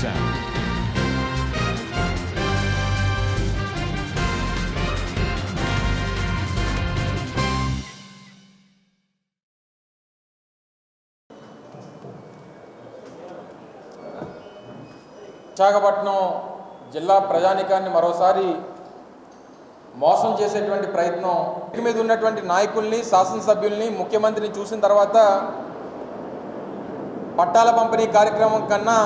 sound. Visakhapatnam జిల్లా ప్రజానికాన్ని మరోసారి మోసం చేసేటువంటి ప్రయత్నం ఇంటి మీద ఉన్నటువంటి నాయకుల్ని శాసనసభ్యుల్ని ముఖ్యమంత్రిని చూసిన తర్వాత పట్టాల పంపిణీ కార్యక్రమం కన్నా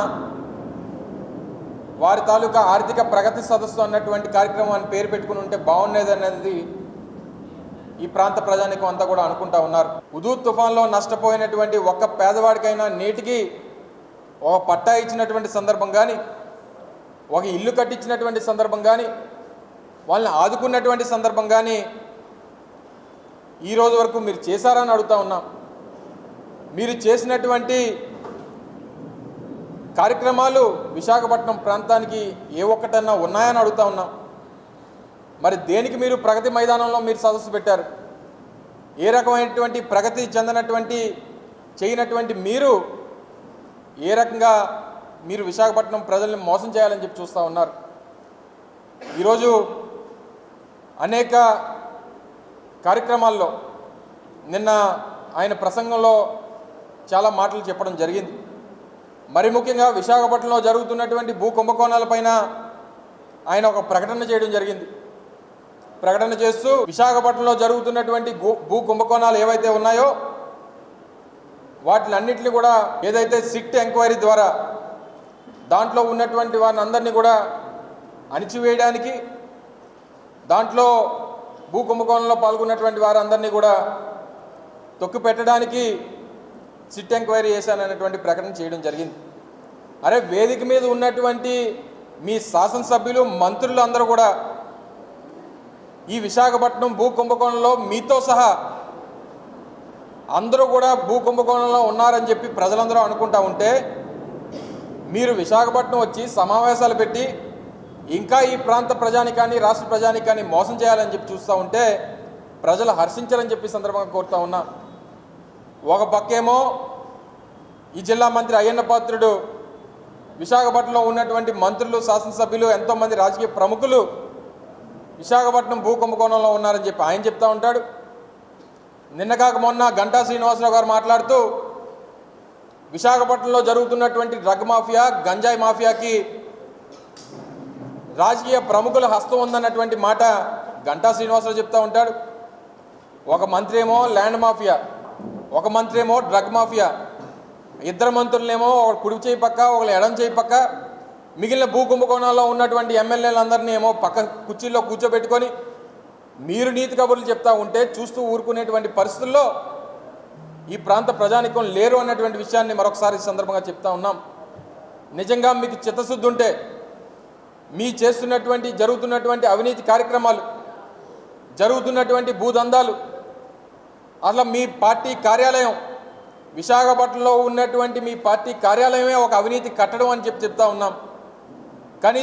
వారి తాలూకా ఆర్థిక ప్రగతి సదస్సు అన్నటువంటి కార్యక్రమాన్ని పేరు పెట్టుకుని ఉంటే బాగుండేదనేది ఈ ప్రాంత ప్రజానికం అంతా కూడా అనుకుంటా ఉన్నారు. ఉదూ తుఫాన్లో నష్టపోయినటువంటి ఒక్క పేదవాడికైనా నేటికి ఒక పట్టా ఇచ్చినటువంటి సందర్భం కానీ ఒక ఇల్లు కట్టించినటువంటి సందర్భం కానీ వాళ్ళని ఆదుకున్నటువంటి సందర్భం కానీ ఈ రోజు వరకు మీరు చేశారని అడుగుతా ఉన్నాం. మీరు చేసినటువంటి కార్యక్రమాలు విశాఖపట్నం ప్రాంతానికి ఏ ఒక్కటన్నా ఉన్నాయని అడుగుతా ఉన్నాం. మరి దేనికి మీరు ప్రగతి మైదానంలో మీరు సదస్సు పెట్టారు? ఏ రకమైనటువంటి ప్రగతి చెందినటువంటి చేయనటువంటి మీరు ఏ రకంగా మీరు విశాఖపట్నం ప్రజల్ని మోసం చేయాలని చెప్పి చూస్తూ ఉన్నారు? ఈరోజు అనేక కార్యక్రమాల్లో నిన్న ఆయన ప్రసంగంలో చాలా మాటలు చెప్పడం జరిగింది. మరి ముఖ్యంగా విశాఖపట్నంలో జరుగుతున్నటువంటి భూ కుంభకోణాలపైన ఆయన ఒక ప్రకటన చేయడం జరిగింది. ప్రకటన చేస్తూ విశాఖపట్నంలో జరుగుతున్నటువంటి భూ కుంభకోణాలు ఏవైతే ఉన్నాయో వాటిలన్నింటినీ కూడా ఏదైతే సిట్ ఎంక్వైరీ ద్వారా దాంట్లో ఉన్నటువంటి వారిని అందరినీ కూడా అణిచివేయడానికి దాంట్లో భూ కుంభకోణంలో పాల్గొన్నటువంటి వారందరినీ కూడా తొక్కు పెట్టడానికి సిట్ ఎంక్వైరీ చేశాననేటువంటి ప్రకటన చేయడం జరిగింది. అరే వేదిక మీద ఉన్నటువంటి మీ శాసనసభ్యులు మంత్రులు అందరూ కూడా ఈ విశాఖపట్నం భూ కుంభకోణంలో మీతో సహా అందరూ కూడా భూ కుంభకోణంలో ఉన్నారని చెప్పి ప్రజలందరూ అనుకుంటా ఉంటే మీరు విశాఖపట్నం వచ్చి సమావేశాలు పెట్టి ఇంకా ఈ ప్రాంత ప్రజానికాన్ని రాష్ట్ర ప్రజానికాన్ని మోసం చేయాలని చెప్పి చూస్తూ ఉంటే ప్రజలు హర్షించాలని చెప్పి సందర్భంగా కోరుతా ఉన్నా. ఒక పక్కేమో ఈ జిల్లా మంత్రి అయ్యన్న పాత్రుడు విశాఖపట్నంలో ఉన్నటువంటి మంత్రులు శాసనసభ్యులు ఎంతోమంది రాజకీయ ప్రముఖులు విశాఖపట్నం భూ కుంభకోణంలో ఉన్నారని చెప్పి ఆయన చెప్తా ఉంటాడు. నిన్న కాక మొన్న గంటా శ్రీనివాసరావు గారు మాట్లాడుతూ విశాఖపట్నంలో జరుగుతున్నటువంటి డ్రగ్ మాఫియా గంజాయి మాఫియాకి రాజకీయ ప్రముఖుల హస్తం ఉందన్నటువంటి మాట గంటా శ్రీనివాసరావు చెప్తా ఉంటాడు. ఒక మంత్రి ఏమో ల్యాండ్ మాఫియా ఒక మంత్రి ఏమో డ్రగ్ మాఫియా ఇద్దరు మంత్రులనేమో ఒక కుడి చేయి పక్క ఒకళ్ళు ఎడం చేయి పక్క మిగిలిన భూ కుంభకోణాల్లో ఉన్నటువంటి ఎమ్మెల్యేలందరినీ ఏమో పక్క కుర్చీల్లో కూర్చోబెట్టుకొని మీరు నీతి కబుర్లు చెప్తా ఉంటే చూస్తూ ఊరుకునేటువంటి పరిస్థితుల్లో ఈ ప్రాంత ప్రజానికం లేరు అన్నటువంటి విషయాన్ని మరొకసారి సందర్భంగా చెప్తా ఉన్నాం. నిజంగా మీకు చిత్తశుద్ధి ఉంటే మీ చేస్తున్నటువంటి జరుగుతున్నటువంటి అవినీతి కార్యక్రమాలు జరుగుతున్నటువంటి భూదందాలు అట్లా మీ పార్టీ కార్యాలయం విశాఖపట్నంలో ఉన్నటువంటి మీ పార్టీ కార్యాలయమే ఒక అవినీతి కట్టడం అని చెప్పి చెప్తా ఉన్నాం. కానీ